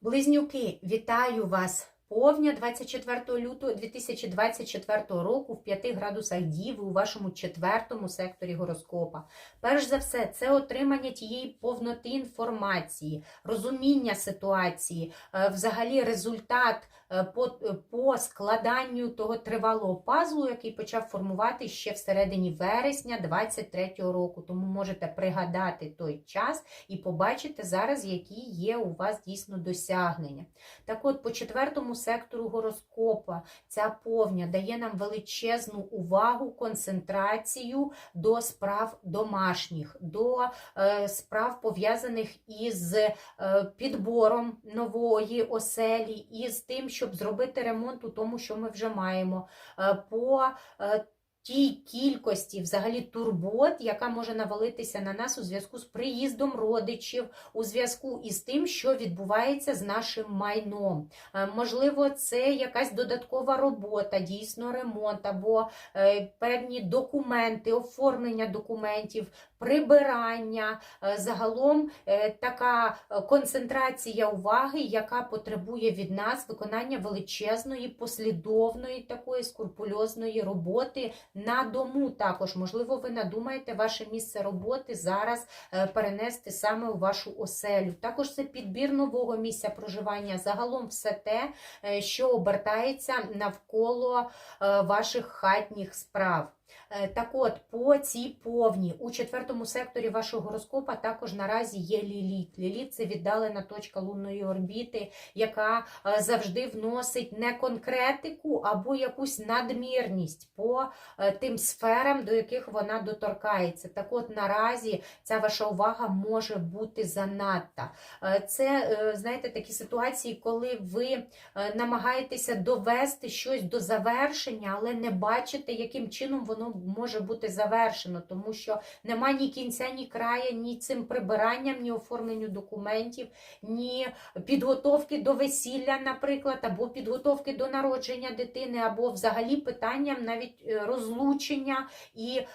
Близнюки, вітаю вас! Повня 24 лютого 2024 року в 5 градусах Діви у вашому четвертому секторі гороскопа. Перш за все, це отримання тієї повноти інформації, розуміння ситуації, е, взагалі результат по, по складанню того тривалого пазлу, який почав формувати ще всередині вересня 2023 року. Тому можете пригадати той час і побачити зараз, які є у вас дійсно досягнення. Так от, по четвертому сектору гороскопа ця повня дає нам величезну увагу, концентрацію до справ домашніх, до е, справ пов'язаних із е, підбором нової оселі, і з тим, щоб зробити ремонт у тому, що ми вже маємо. Е, по е, Тій кількості взагалі турбот, яка може навалитися на нас у зв'язку з приїздом родичів, у зв'язку із тим, що відбувається з нашим майном. Е, Можливо, це якась додаткова робота, дійсно ремонт, або е, певні документи, оформлення документів, прибирання. Е, Загалом така концентрація уваги, яка потребує від нас виконання величезної, послідовної, такої скрупульозної роботи на дому. Також, можливо, ви надумаєте ваше місце роботи зараз е, перенести саме у вашу оселю. Також це підбір нового місця проживання. Загалом все те, е, що обертається навколо е, ваших хатніх справ. Е, Так от, по цій повні у четвертому секторі вашого гороскопа також наразі є ліліт. Ліліт це віддалена точка лунної орбіти, яка е, завжди вносить не конкретику або якусь надмірність по е, тим сферам, до яких вона доторкається. Так от наразі ця ваша увага може бути занадто. Е, Це, знаєте, такі ситуації, коли ви намагаєтеся довести щось до завершення, але не бачите, яким чином воно може бути завершено, тому що нема ні кінця, ні края, ні цим прибиранням, ні оформленню документів, ні підготовки до весілля, наприклад, або підготовки до народження дитини, або взагалі питанням навіть е, розлучення і е,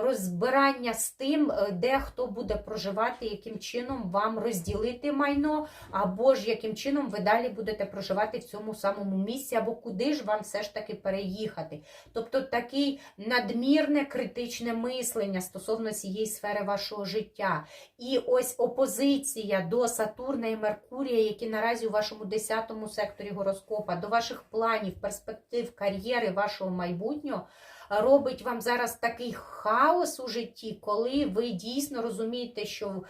розбирання з тим, е, де хто буде проживати, яким чином вам розділити майно, або ж яким чином ви далі будете проживати в цьому самому місці, або куди ж вам все ж таки переїхати. Тобто такий надмірне критичне мислення стосовно цієї сфери вашого життя. І ось опозиція до Сатурна і Меркурія, які наразі у вашому 10 секторі гороскопа, до ваших планів, перспектив, кар'єри, вашого майбутнього. Робить вам зараз такий хаос у житті, коли ви дійсно розумієте, що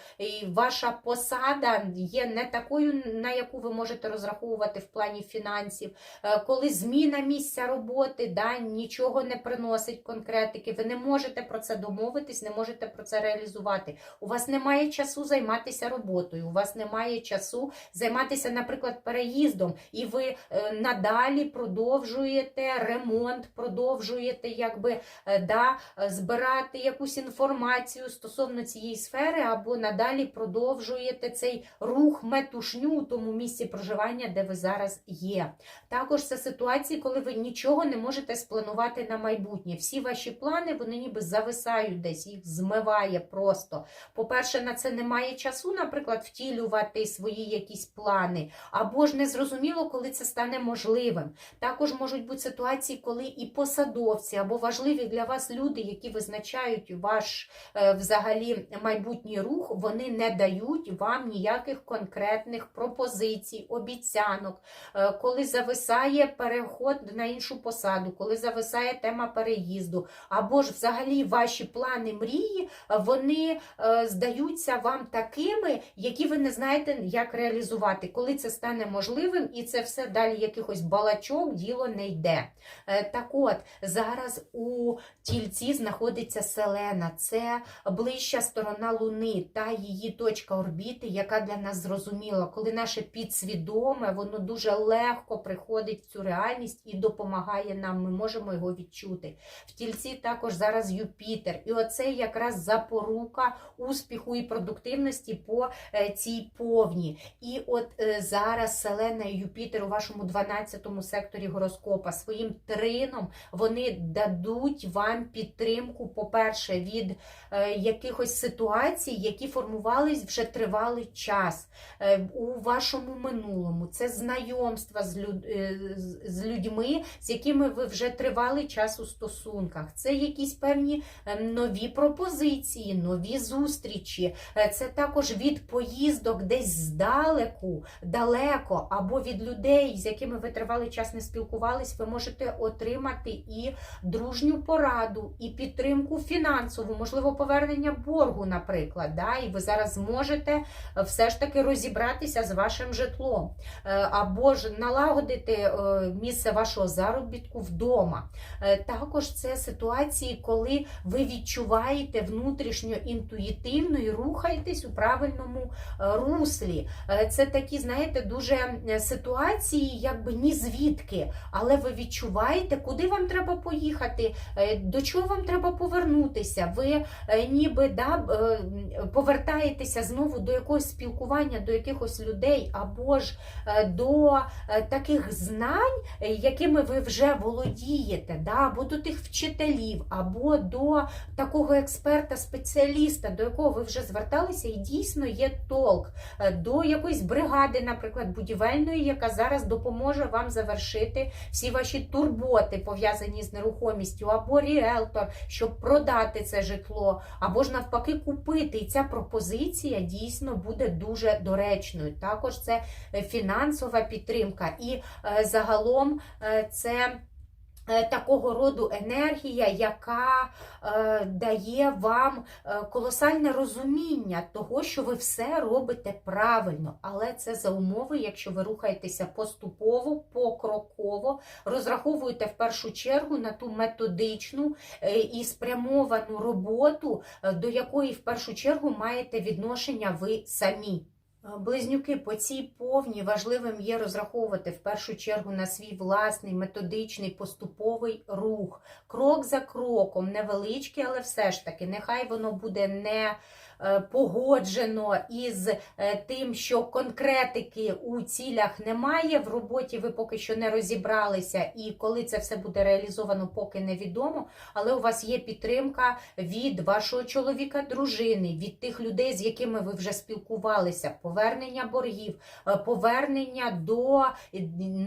ваша посада є не такою, на яку ви можете розраховувати в плані фінансів, Е, коли зміна місця роботи да, нічого не приносить конкретики, ви не можете про це домовитись, не можете про це реалізувати. У вас немає часу займатися роботою, у вас немає часу займатися, наприклад, переїздом, і ви е, надалі продовжуєте ремонт, продовжуєте якби е, да, е, збирати якусь інформацію стосовно цієї сфери, або надалі продовжуєте цей рух метушню у тому місці проживання, де ви зараз є. Також це ситуації, коли ви нічого не можете спланувати на майбутнє. Всі ваші плани вони ніби зависають десь, їх змиває просто. По-перше, на це немає часу, наприклад, втілювати свої якісь плани, або ж незрозуміло, коли це стане можливим. Також можуть бути ситуації, коли і посадовці або важливі для вас люди, які визначають ваш е, взагалі майбутній рух, вони не дають вам ніяких конкретних пропозицій, обіцянок, Е, коли зависає переход на іншу посаду, коли зависає тема переїзду, або ж взагалі ваші плани мрії, вони е, здаються вам такими, які ви не знаєте, як реалізувати, коли це стане можливим, і це все далі якихось балачок, діло не йде. Так от, зараз у тільці знаходиться Селена, це ближча сторона Луни, та її точка орбіти, яка для нас зрозуміла, коли наше підсвідоме, воно дуже легко приходить в цю реальність і допомагає нам. Ми можемо його відчути. В тільці також зараз Юпітер. І оце якраз запорука успіху і продуктивності по е, цій повні. І от е, зараз Селена і Юпітер у вашому 12 секторі гороскопа своїм трином вони да- дадуть вам підтримку, по-перше, від е, якихось ситуацій, які формувались вже тривалий час е, у вашому минулому. Це знайомства з, люд, е, з- людьми, з якими ви вже тривалий час у стосунках. Це якісь певні е, нові пропозиції, нові зустрічі. Це також від поїздок десь здалеку, далеко, або від людей, з якими ви тривалий час не спілкувались, ви можете отримати і дружню пораду, і підтримку фінансову, можливо, повернення боргу, наприклад. Да? І ви зараз зможете е, все ж таки розібратися з вашим житлом, Е, або ж налагодити е, місце вашого заробітку вдома. Також це ситуації, коли ви відчуваєте внутрішньо інтуїтивно і рухаєтесь у правильному руслі. Це такі, знаєте, дуже ситуації, якби ні звідки, але ви відчуваєте, куди вам треба поїхати, е, до чого вам треба повернутися. Ви е, ніби да, е, повертаєтеся знову до якогось спілкування, до якихось людей, або ж до таких знань, якими ви вже володієте, да, або до тих вчителів, або до такого експерта-спеціаліста, до якого ви вже зверталися, і дійсно є толк до якоїсь бригади, наприклад, будівельної, яка зараз допоможе вам завершити всі ваші турботи, пов'язані з нерухомістю, або ріелтор, щоб продати це житло, або ж навпаки купити. І ця пропозиція дійсно буде дуже доречною. Також це е, фінансова підтримка, і е, загалом е, це. Е, Такого роду енергія, яка е, дає вам е, колосальне розуміння того, що ви все робите правильно, але це за умови, якщо ви рухаєтеся поступово, покроково, розраховуєте в першу чергу на ту методичну е, і спрямовану роботу, до якої в першу чергу маєте відношення ви самі. Е, Близнюки, по цій повні важливим є розраховувати в першу чергу на свій власний методичний поступовий рух, крок за кроком, невеличкий, але все ж таки, нехай воно буде не погоджено із е, тим, що конкретики у цілях немає. В роботі ви поки що не розібралися, і коли це все буде реалізовано, поки невідомо. Але у вас є підтримка від вашого чоловіка, дружини, від тих людей, з якими ви вже спілкувалися, повернення боргів, е, повернення до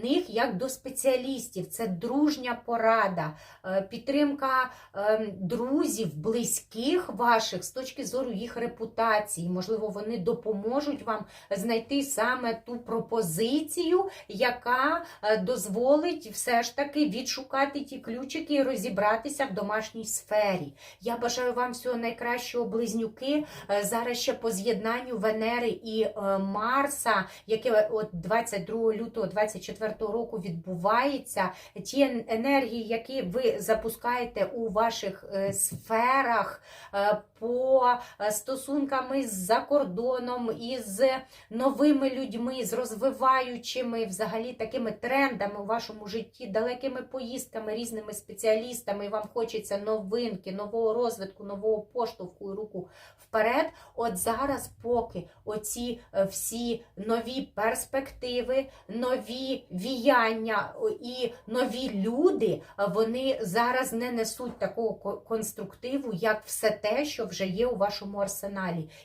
них як до спеціалістів. Це дружня порада, е, підтримка е, друзів, близьких ваших з точки зору їх репутації. Можливо, вони допоможуть вам знайти саме ту пропозицію, яка е, дозволить все ж таки відшукати ті ключики і розібратися в домашній сфері. Я бажаю вам всього найкращого, близнюки. Е, Зараз ще по з'єднанню Венери і е, Марса, яке от 22 лютого 24 року відбувається. Ті енергії, які ви запускаєте у ваших сферах по е, стосунками з-за кордоном, із новими людьми, з розвиваючими взагалі такими трендами у вашому житті, далекими поїздками, різними спеціалістами, і вам хочеться новинки, нового розвитку, нового поштовху і руку вперед. От зараз, поки оці е, всі нові перспективи, нові віяння і нові люди, вони зараз не несуть такого конструктиву, як все те, що вже є у вашому арсеналі.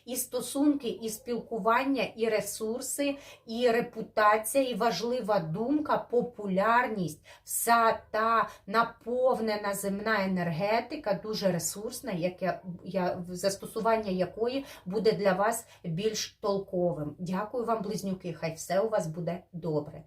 І стосунки, і спілкування, і ресурси, і репутація, і важлива думка, популярність, вся та наповнена земна енергетика, дуже ресурсна, яке я застосування якої буде для вас більш толковим. Дякую вам, близнюки. Хай все у вас буде добре.